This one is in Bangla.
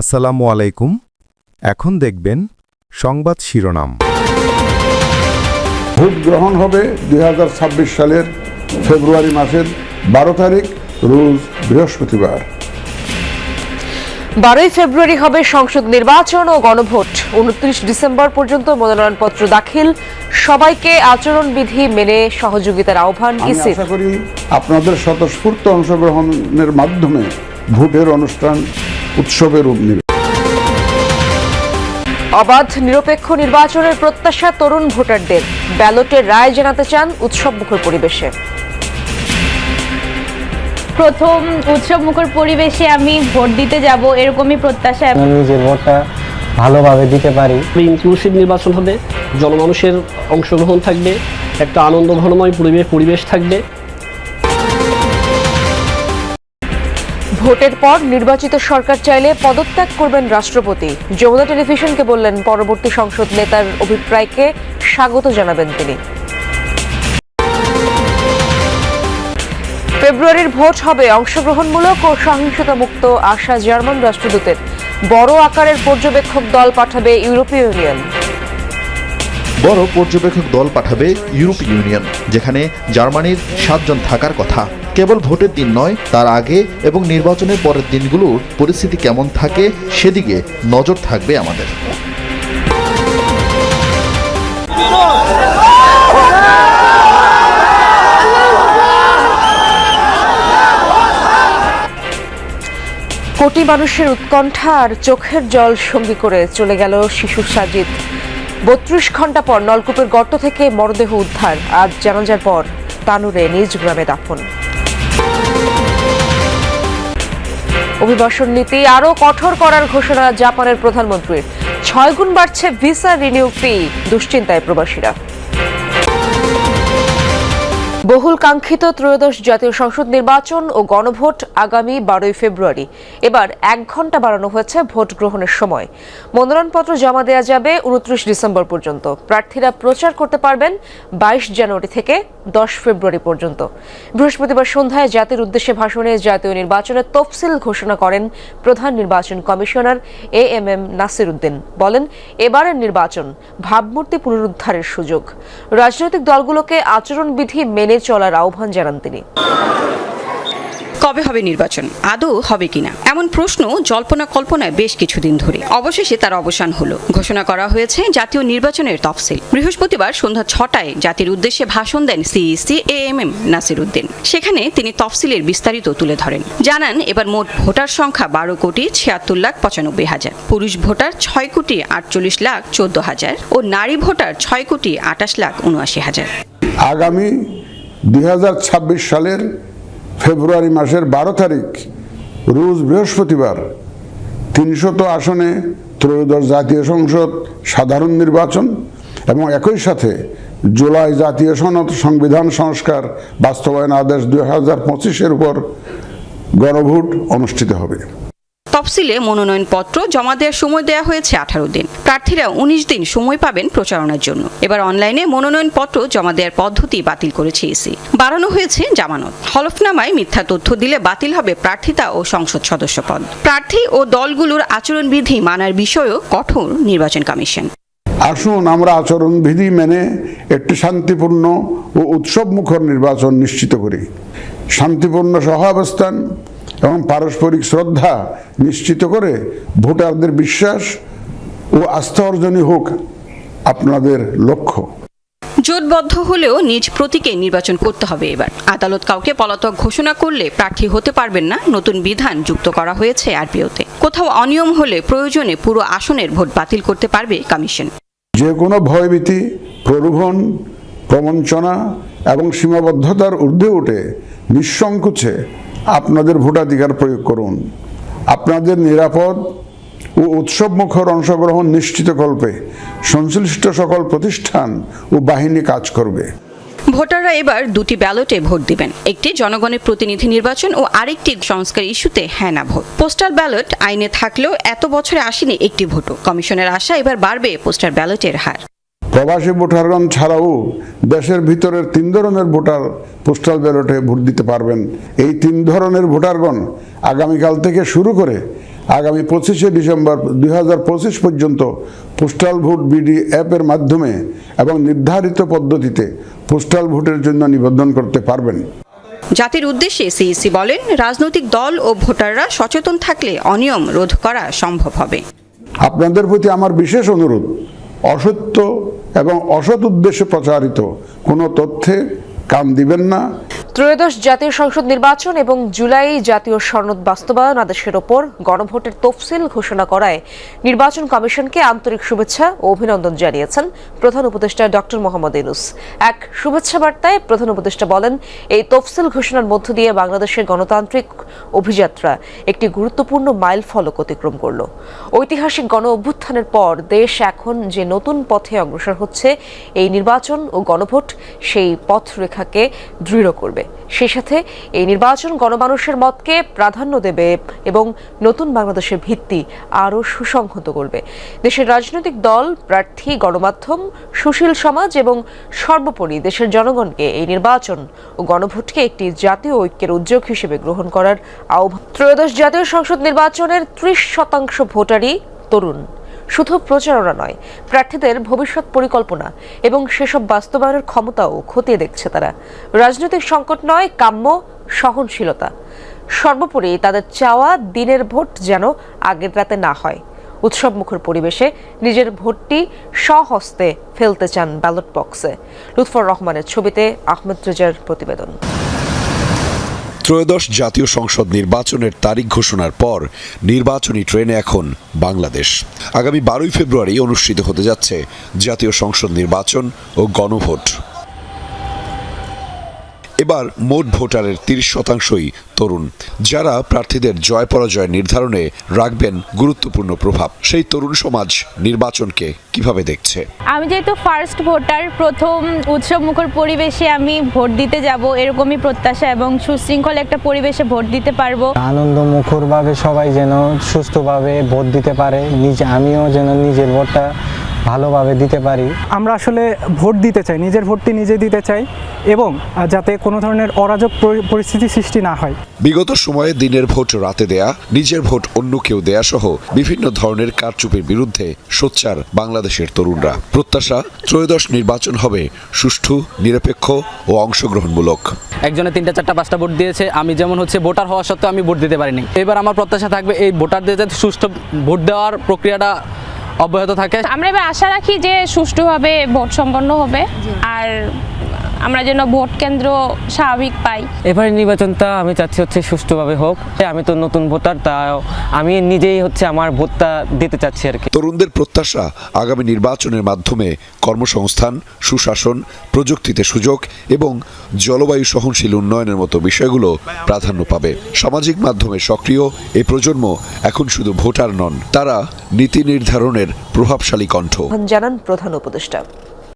আসসালামু আলাইকুম। এখন দেখবেন সংবাদ শিরোনাম। ভোট গ্রহণ হবে দুই সালের ফেব্রুয়ারি মাসের বারো তারিখ রোজ বৃহস্পতিবার। বারোই ফেব্রুয়ারি হবে সংসদ নির্বাচন ও গণভোট। উনত্রিশ ডিসেম্বর পর্যন্ত মনোনয়নপত্র দাখিল। সবাইকে আচরণবিধি মেনে সহযোগিতার আহ্বান আমি আশা করি আপনাদের স্বতঃস্ফূর্ত অংশগ্রহণের মাধ্যমে ভোটের অনুষ্ঠান উৎসবের রূপ নেবে। অবাধ নিরপেক্ষ নির্বাচনের প্রত্যাশা তরুণ ভোটারদের। ব্যালটের রায় জানাতে চান উৎসবমুখর পরিবেশে। প্রথম উৎসব মুখর পরিবেশে আমি ভোট দিতে যাব এরকমই প্রত্যাশা। আমি নিজের ভোটটা ভালোভাবে দিতে পারি। ইনক্লুসিভ নির্বাচন হবে জনমানুষের অংশগ্রহণ থাকবে একটা আনন্দ ঘনময় পরিবেশ পরিবেশ থাকবে। ভোটের পর নির্বাচিত সরকার চাইলে পদত্যাগ করবেন রাষ্ট্রপতি। যমুনা টেলিভিশনকে বললেন পরবর্তী সংসদ নেতার অভিপ্রায়কে স্বাগত জানাবেন তিনি। ফেব্রুয়ারির ভোট হবে অংশগ্রহণমূলক ও সহিংসতা মুক্ত আশা জার্মান রাষ্ট্রদূতের। বড় আকারের পর্যবেক্ষক দল পাঠাবে ইউরোপীয় ইউনিয়ন। বড় পর্যবেক্ষক দল পাঠাবে ইউরোপীয় ইউনিয়ন, যেখানে জার্মানির সাতজন থাকার কথা। কেবল ভোটের দিন নয়, তার আগে এবং নির্বাচনের পরের দিনগুলোর পরিস্থিতি কেমন থাকে সেদিকে নজর থাকবে আমাদের। কোটি মানুষের উৎকণ্ঠা আর চোখের জল সঙ্গী করে চলে গেল শিশু সাজিদ। বত্রিশ ঘণ্টা পর নলকূপের গর্ত থেকে মরদেহ উদ্ধার। আজ জানাজার পর তানুরে নিজ গ্রামে দাফন। অভিবাসন নীতি আরও কঠোর করার ঘোষণা জাপানের প্রধানমন্ত্রীর। ছয় গুণ বাড়ছে ভিসা রিনিউ ফি, দুশ্চিন্তায় প্রবাসীরা। বহুল কাঙ্ক্ষিত ত্রয়োদশ জাতীয় সংসদ নির্বাচন ও গণভোট আগামী বারোই ফেব্রুয়ারি। এবার এক ঘণ্টা বাড়ানো হয়েছে ভোট গ্রহণের সময়। মনোনয়নপত্র জমা দেওয়া যাবে উনত্রিশ ডিসেম্বর পর্যন্ত। প্রার্থীরা প্রচার করতে পারবেন বাইশ জানুয়ারি থেকে দশ ফেব্রুয়ারি পর্যন্ত। বৃহস্পতিবার সন্ধ্যায় জাতির উদ্দেশ্যে ভাষণে জাতীয় নির্বাচনের তফসিল ঘোষণা করেন প্রধান নির্বাচন commissioner A M M Nasir Uddin বলেন, এবারের নির্বাচন ভাবমূর্তি পুনরুদ্ধারের সুযোগ। রাজনৈতিক দলগুলোকে আচরণবিধি মেনে চলার আহ্বান জানান তিনি। কবে হবে নির্বাচন? আদৌ হবে কিনা? এমন প্রশ্ন জল্পনা কল্পনায় বেশ কিছুদিন ধরে। অবশেষে তার অবসান হলো। ঘোষণা করা হয়েছে জাতীয় নির্বাচনের তফসিল। বৃহস্পতিবার সন্ধ্যা ছটায় জাতির উদ্দেশ্যে ভাষণ দেন CEC A M M Nasir Uddin. সেখানে তিনি তফসিলের বিস্তারিত তুলে ধরেন। জানান এবার মোট ভোটার সংখ্যা বারো কোটি ছিয়াত্তর লাখ পঁচানব্বই হাজার। পুরুষ ভোটার ছয় কোটি আটচল্লিশ লাখ চোদ্দ হাজার ও নারী ভোটার ছয় কোটি আটাশ লাখ উনআশি হাজার। আগামী দু হাজার ছাব্বিশ সালের ফেব্রুয়ারি মাসের বারো তারিখ, রোজ বৃহস্পতিবার, তিনশত আসনে ত্রয়োদশ জাতীয় সংসদ সাধারণ নির্বাচন এবং একই সাথে জুলাই জাতীয় সনদ সংবিধান সংস্কার বাস্তবায়ন আদেশ দুই হাজার পঁচিশের উপর গণভোট অনুষ্ঠিত হবে। তফসিলে মনোনয়নপত্র জমা দেওয়ার সময় দেওয়া হয়েছে আঠারো দিন। প্রার্থীরা উনিশ দিন সময় পাবেন প্রচারণার জন্য। এবার অনলাইনে মনোনয়নপত্র জমা দেওয়ার পদ্ধতি বাতিল করেছে ইসি। বাড়ানো হয়েছে জামানত। হলফনামায় মিথ্যা তথ্য দিলে বাতিল হবে প্রার্থিতা ও সংসদ সদস্য পদ প্রার্থী ও দলগুলোর আচরণবিধি মানার বিষয়েও কঠোর নির্বাচন কমিশন। আসুন আমরা আচরণবিধি মেনে একটি শান্তিপূর্ণ ও উৎসবমুখর নির্বাচন নিশ্চিত করি। শান্তিপূর্ণ সহাবস্থান এবং পারস্পরিক শ্রদ্ধা নিশ্চিত করে ভোটারদের বিশ্বাস ও আস্থা অর্জনই হোক আপনাদের লক্ষ্য। জোটবদ্ধ হলেও নিজ প্রতীকে নির্বাচন করতে হবে এবার। আদালত কাউকে পলাতক ঘোষণা করলে প্রার্থী হতে পারবেন না নতুন বিধান যুক্ত করা হয়েছে আরপিওতে কোথাও অনিয়ম হলে প্রয়োজনে পুরো আসনের ভোট বাতিল করতে পারবে কমিশন। যে কোনো ভয়ভীতি প্রলোভন প্রবঞ্চনা এবং সীমাবদ্ধতার ঊর্ধ্বে উঠে নিঃসংকোচে আপনাদের ভোটাধিকার প্রয়োগ করুন। আপনাদের নিরাপদ ও উৎসবমুখর অংশগ্রহণ নিশ্চিতকল্পে সংশ্লিষ্ট সকল প্রতিষ্ঠান ও বাহিনী কাজ করবে। ভোটাররা এবার দুটি ব্যালটে ভোট দিবেন। একটি জনগণের প্রতিনিধি নির্বাচন ও আরেকটি সংস্কার ইস্যুতে হ্যাঁ না ভোট। পোস্টাল ব্যালট আইনে থাকলেও এত বছরে আসেনি একটি ভোটও। কমিশনের আশা এবার বাড়বে পোস্টাল ব্যালটের হার। প্রবাসী ভোটারগণ ছাড়াও দেশের ভিতরের তিন ধরনের ভোটার পোস্টাল ব্যালটে ভোট দিতে পারবেন। এই তিন ধরনের ভোটারগণ আগামীকাল থেকে শুরু করে আগামী পঁচিশে ডিসেম্বর দু হাজার পঁচিশ পর্যন্ত পোস্টাল ভোট বিডি অ্যাপের মাধ্যমে এবং নির্ধারিত পদ্ধতিতে পোস্টাল ভোটের জন্য নিবন্ধন করতে পারবেন। জাতির উদ্দেশ্যে সিইসি বলেন রাজনৈতিক দল ও ভোটাররা সচেতন থাকলে অনিয়ম রোধ করা সম্ভব হবে। আপনাদের প্রতি আমার বিশেষ অনুরোধ অসত্য এবং অসৎ উদ্দেশ্যে প্রচারিত কোনো তথ্যে কান দিবেন না। ত্রয়োদশ জাতীয় সংসদ নির্বাচন এবং জুলাই জাতীয় সনদ বাস্তবায়ন আদেশের ওপর গণভোটের তফসিল ঘোষণা করায় নির্বাচন কমিশনকে আন্তরিক শুভেচ্ছা ও অভিনন্দন জানিয়েছেন প্রধান উপদেষ্টা ডক্টর মোহাম্মদ ইউনুস। এক শুভেচ্ছা বার্তায় প্রধান উপদেষ্টা বলেন, এই তফসিল ঘোষণার মধ্য দিয়ে বাংলাদেশের গণতান্ত্রিক অভিযাত্রা একটি গুরুত্বপূর্ণ মাইল ফলক অতিক্রম করল। ঐতিহাসিক গণ অভ্যুত্থানের পর দেশ এখন যে নতুন পথে অগ্রসর হচ্ছে, এই নির্বাচন ও গণভোট সেই পথরেখাকে দৃঢ় করবে। সেই সাথে এই নির্বাচন গণমানুষের মতকে প্রাধান্য দেবে এবং নতুন বাংলাদেশের ভিত্তি আরও সুসংহত করবে। দেশের রাজনৈতিক দল, প্রার্থী, গণমাধ্যম, সুশীল সমাজ এবং সর্বোপরি দেশের জনগণকে এই নির্বাচন ও গণভোটকে একটি জাতীয় ঐক্যের উদ্যোগ হিসেবে গ্রহণ করার আহ্বান। ত্রয়োদশ জাতীয় সংসদ নির্বাচনের ত্রিশ শতাংশ ভোটারই তরুণ। শুধু প্রচারণা নয়, প্রার্থীদের ভবিষ্যৎ পরিকল্পনা এবং সেসব বাস্তবায়নের ক্ষমতাও খতিয়ে দেখছে তারা। রাজনৈতিক সংকট নয়, কাম্য, সহনশীলতা। সর্বোপরি তাদের চাওয়া দিনের ভোট যেন আগের রাতে না হয়। উৎসব মুখর পরিবেশে নিজের ভোটটি স্বহস্তে ফেলতে চান ব্যালট বক্সে। লুৎফর রহমানের ছবিতে আহমেদ রেজার প্রতিবেদন। ত্রয়োদশ জাতীয় সংসদ নির্বাচনের তারিখ ঘোষণার পর নির্বাচনী ট্রেনে এখন বাংলাদেশ। আগামী বারোই ফেব্রুয়ারি অনুষ্ঠিত হতে যাচ্ছে জাতীয় সংসদ নির্বাচন ও গণভোট। এবার মোট ভোটারের তিরিশ শতাংশই তরুণ। যারা প্রার্থীদের জয় পরাজয় নির্ধারণে রাখবেন গুরুত্বপূর্ণ প্রভাব সেই তরুণ সমাজ নির্বাচনকে কীভাবে দেখছে? আমি যেহেতু ফার্স্ট ভোটার প্রথম উৎসব মুখর পরিবেশে আমি ভোট দিতে যাব এরকমই প্রত্যাশা এবং সুশৃঙ্খল একটা পরিবেশে ভোট দিতে পারব। আনন্দ মুখরভাবে সবাই যেন সুস্থভাবে ভোট দিতে পারে নিজে আমিও যেন নিজের ভোটটা ভালোভাবে দিতে পারি। আমরা আসলে ভোট দিতে চাই নিজের ভোটটি নিজে দিতে চাই এবং যাতে কোনো ধরনের অরাজক পরি- পরিস্থিতি সৃষ্টি না হয়। বিগত সময়ে দিনের ভোট রাতে দেয়া নিজের ভোট অন্য কেউ দেয়া সহ বিভিন্ন ধরনের কারচুপির বিরুদ্ধে সোচ্চার বাংলাদেশের তরুণরা। প্রত্যাশা ত্রয়োদশ নির্বাচন হবে সুষ্ঠু নিরপেক্ষ ও অংশগ্রহণমূলক। একজনে তিনটা চারটা পাঁচটা ভোট দিয়েছে আমি যেমন হচ্ছে ভোটার হওয়া সত্ত্বেও আমি ভোট দিতে পারিনি। এবার আমার প্রত্যাশা থাকবে এই ভোটারদের যাতে সুষ্ঠু ভোট দেওয়ার প্রক্রিয়াটা অব্যাহত থাকে? আমরা এবার আশা রাখি যে সুষ্ঠুভাবে ভোট সম্পন্ন হবে। আর আমরা যেন ভোট কেন্দ্র স্বাভাবিক পাই। এবারের নির্বাচনটা আমি চাচ্ছি হচ্ছে সুষ্ঠুভাবে হোক। আমি তো নতুন ভোটার তা আমি নিজেই হচ্ছে আমার ভোটটা দিতে চাচ্ছি আর কি। তরুণদের প্রত্যাশা আগামী নির্বাচনের মাধ্যমে কর্মসংস্থান সুশাসন প্রযুক্তিতে সুযোগ এবং জলবায়ু সহনশীল উন্নয়নের মতো বিষয়গুলো প্রাধান্য পাবে। সামাজিক মাধ্যমে সক্রিয় এই প্রজন্ম এখন শুধু ভোটার নন তারা নীতি নির্ধারণের প্রভাবশালী কণ্ঠ। জানান প্রধান উপদেষ্টা।